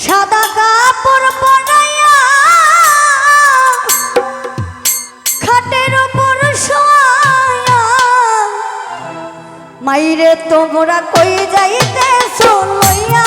সাদা কাপড় পরাইয়া খাটের উপর শোয়া মাইরে তোমরা কই যাইতে লইয়া?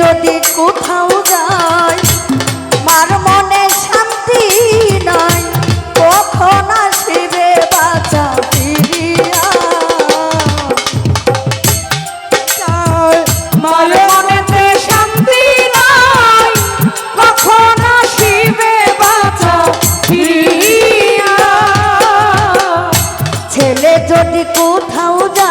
যদি কোথাও যায় মার মনে শান্তি নাই, কখন আসিবে বাঁচা ফিরিয়া? শান্তি ফিরিয়া? ছেলে যদি কোথাও যায়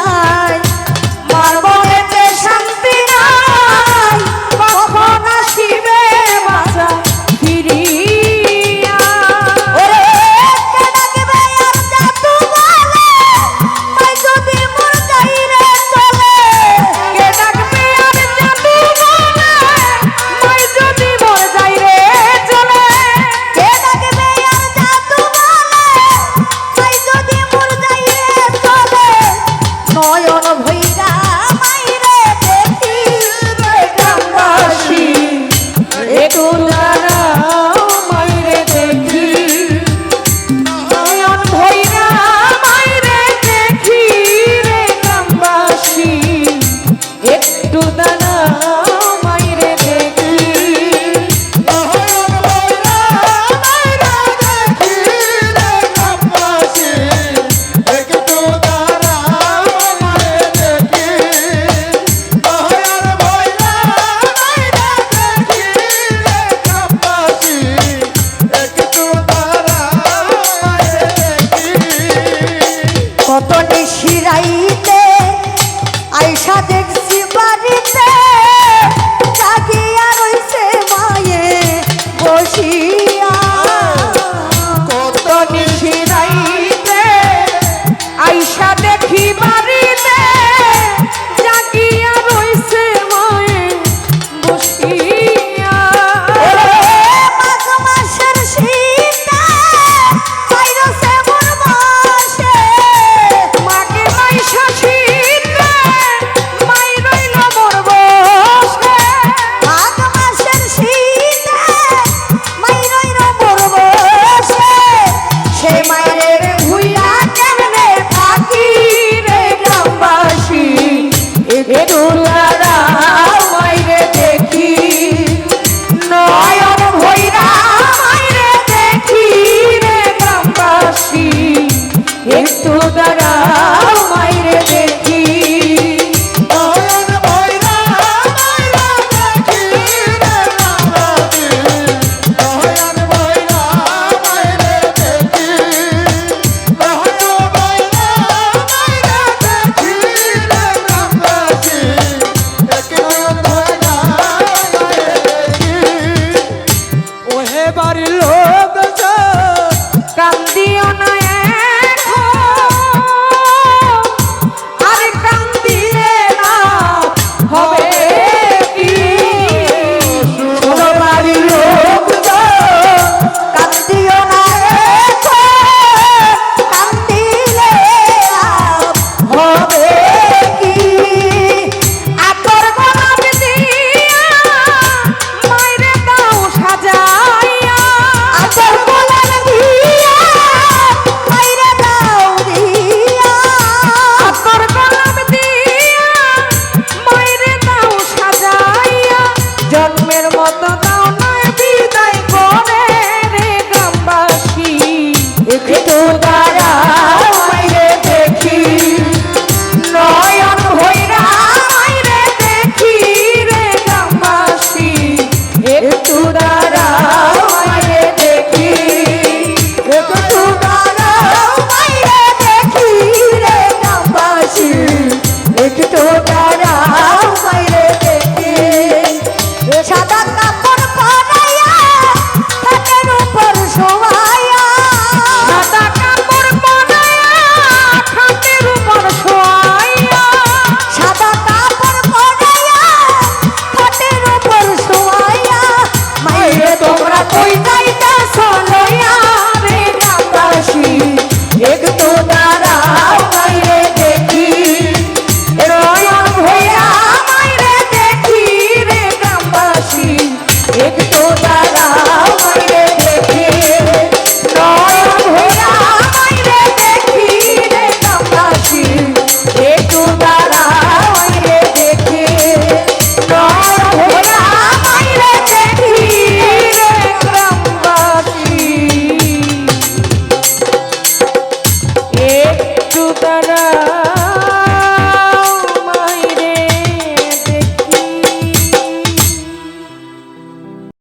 estudar